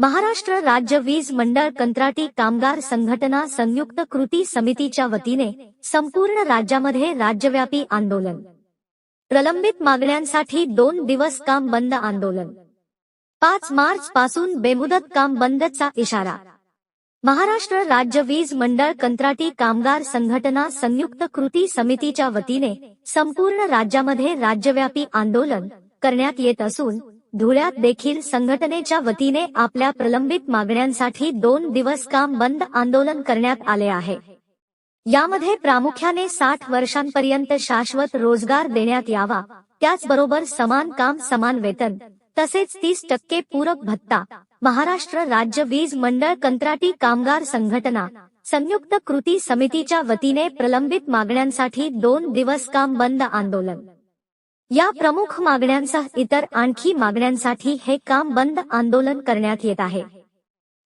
महाराष्ट्र राज्य वीज मंडळ कंत्राटी कामगार संघटना संयुक्त कृती समितीच्या वतीने संपूर्ण राज्यामध्ये राज्यव्यापी आंदोलन. प्रलंबित मागण्यांसाठी दोन दिवस काम बंद आंदोलन. पाच मार्च पासून बेमुदत काम बंदचा इशारा. महाराष्ट्र राज्य वीज मंडळ कंत्राटी कामगार संघटना संयुक्त कृती समितीच्या वतीने संपूर्ण राज्यामध्ये राज्यव्यापी आंदोलन करण्यात येत असून धुळ्यात देखील संघटनेच्या वतीने आपल्या प्रलंबित मागण्यांसाठी दोन दिवस काम बंद आंदोलन करण्यात आले आहे. यामध्ये प्रामुख्याने साठ वर्षांपर्यंत शाश्वत रोजगार देण्यात यावा त्याचबरोबर समान काम समान वेतन तसेच तीस टक्के पूरक भत्ता महाराष्ट्र राज्य वीज मंडळ कंत्राटी कामगार संघटना संयुक्त कृती समितीच्या वतीने प्रलंबित मागण्यांसाठी दोन दिवस काम बंद आंदोलन. या प्रमुख मागण्यांसह इतर आणखी मागण्यांसाठी हे काम बंद आंदोलन करण्यात येत आहे.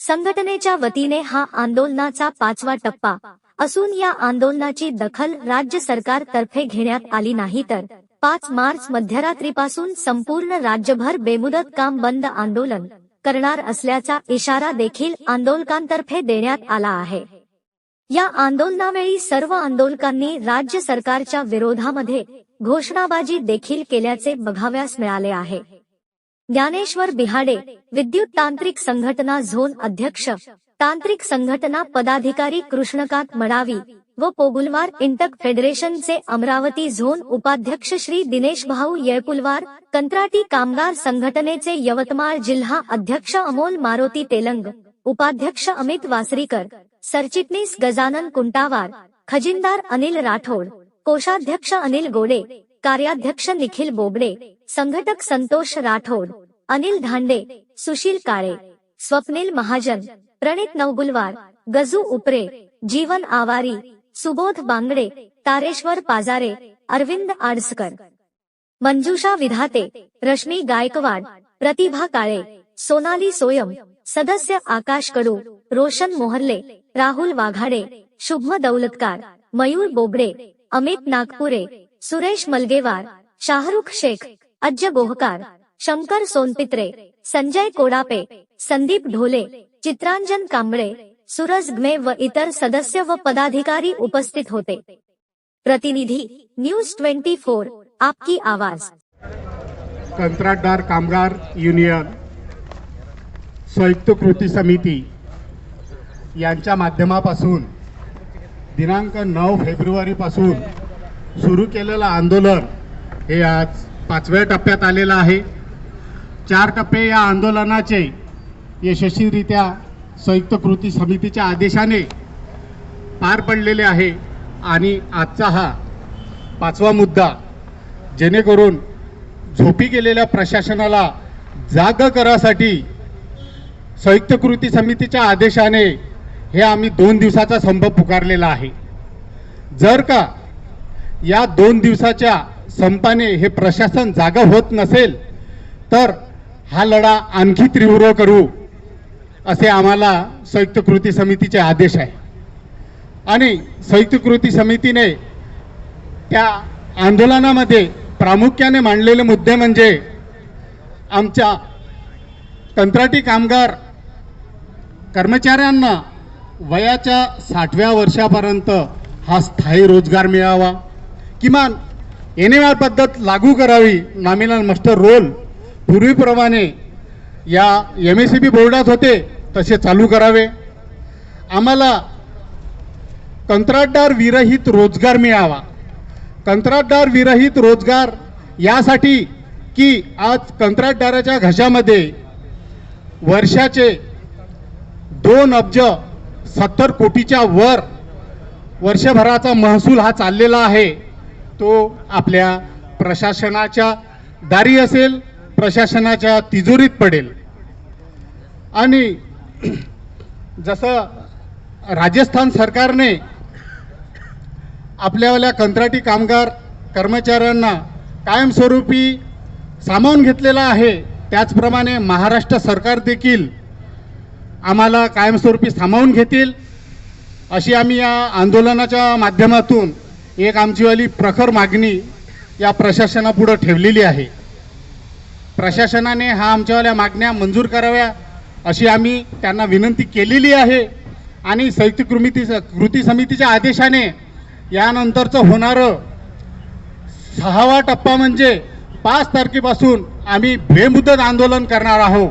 संघटनेच्या वतीने हा आंदोलनाचा पाचवा टप्पा असून या आंदोलनाची दखल राज्य सरकारतर्फे घेण्यात आली नाही तर पाच मार्च मध्यरात्रीपासून संपूर्ण राज्यभर बेमुदत काम बंद आंदोलन करणार असल्याचा इशारा देखील आंदोलकांतर्फे देण्यात आला आहे. या आंदोलनावेळी सर्व आंदोलकांनी राज्य सरकारच्या विरोधामध्ये घोषणाबाजी देखील केल्याचे बघाव्यास मिळाले आहे. ज्ञानेश्वर बिहाडे विद्युत तांत्रिक संघटना झोन अध्यक्ष तांत्रिक संघटना पदाधिकारी कृष्णकांत मडावी व पोगुलवार इंटक फेडरेशनचे अमरावती झोन उपाध्यक्ष श्री दिनेश भाऊ येळपुलवार कंत्राटी कामगार संघटनेचे यवतमाळ जिल्हा अध्यक्ष अमोल मारोती तेलंग उपाध्यक्ष अमित वासरीकर सरचिटणीस गजानन कुंटावार खजिनदार अनिल राठोड कोषाध्यक्ष अनिल गोडे कार्याध्यक्ष निखिल बोबडे संघटक संतोष राठोड अनिल धांडे सुशील काळे स्वप्नील महाजन प्रणित नवगुलवार गजू उपरे जीवन आवारी सुबोध बांगडे तारेश्वर पाजारे अरविंद आडसकर. मंजुषा विधाते रश्मी गायकवाड प्रतिभा काळे सोनाली सोयम सदस्य आकाश कडू रोशन मोहर्ले राहुल वाघाडे शुभम दौलतकार मयूर बोबडे अमित नागपुरे सुरेश मलगेवार शाहरुख शेख अज्ज गोहकार शंकर सोनपित्रे संजय कोडापे संदीप ढोले चित्रांजन कांबळे सुरज घमे व इतर सदस्य व पदाधिकारी उपस्थित होते. प्रतिनिधी न्यूज ट्वेंटी फोर आपकी आवाज. कंत्राटदार कामगार युनियन संयुक्त कृती समिती यांच्या माध्यमापासून दिनांक नऊ फेब्रुवारीपासून सुरू केलेलं आंदोलन हे आज पाचव्या टप्प्यात आलेलं आहे. चार टप्पे या आंदोलनाचे यशस्वीरित्या संयुक्त कृती समितीच्या आदेशाने पार पडलेले आहे आणि आजचा हा पाचवा मुद्दा जेणेकरून झोपी गेलेल्या प्रशासनाला जाग करासाठी संयुक्त कृती समितीच्या आदेशाने हे आम्ही दोन दिवसाचा संप पुकारलेला आहे. जर का या दोन दिवसाच्या संपाने हे प्रशासन जागा होत नसेल तर हा लढा आणखी तीव्र करू असे आम्हाला संयुक्त कृती समितीचे आदेश आहे. आणि संयुक्त कृती समितीने त्या आंदोलनामध्ये प्रामुख्याने मांडलेले मुद्दे म्हणजे आमच्या कंत्राटी कामगार कर्मचाऱ्यांना वयाच्या साठव्या वर्षापर्यंत हा स्थायी रोजगार मिळावा. किमान एन एम आर पद्धत लागू करावी नॉमिनल मास्टर रोल. पूर्वीप्रमाणे या एम एस सी बी बोर्डात होते तसे चालू करावे. आम्हाला कंत्राटदार विरहित रोजगार मिळावा. कंत्राटदार विरहित रोजगार यासाठी की आज कंत्राटदाराच्या घशामध्ये वर्षाचे दोन अब्ज सत्तर कोटीच्या वर वर्षभराचा महसूल हा चाललेला आहे. तो आपल्या प्रशासनाच्या दारी असेल प्रशासनाच्या तिजोरीत पडेल. आणि जसं राजस्थान सरकारने आपल्यावाल्या कंत्राटी कामगार कर्मचाऱ्यांना कायमस्वरूपी सामावून घेतलेला आहे त्याचप्रमाणे महाराष्ट्र सरकार देखील आम्हाला कायमस्वरूपी सामावून घेतील. अशी आम्ही या आंदोलनाच्या माध्यमातून एक आमचीवाली प्रखर मागणी या प्रशासनापुढं ठेवलेली आहे. प्रशासनाने हा आमच्यावाल्या मागण्या मंजूर कराव्या अशी आम्ही त्यांना विनंती केलेली आहे. आणि संयुक्त कृमिती कृती समितीच्या आदेशाने यानंतरचं होणारं सहावा टप्पा म्हणजे पाच तारखेपासून आम्ही बेमुदत आंदोलन करणार आहोत.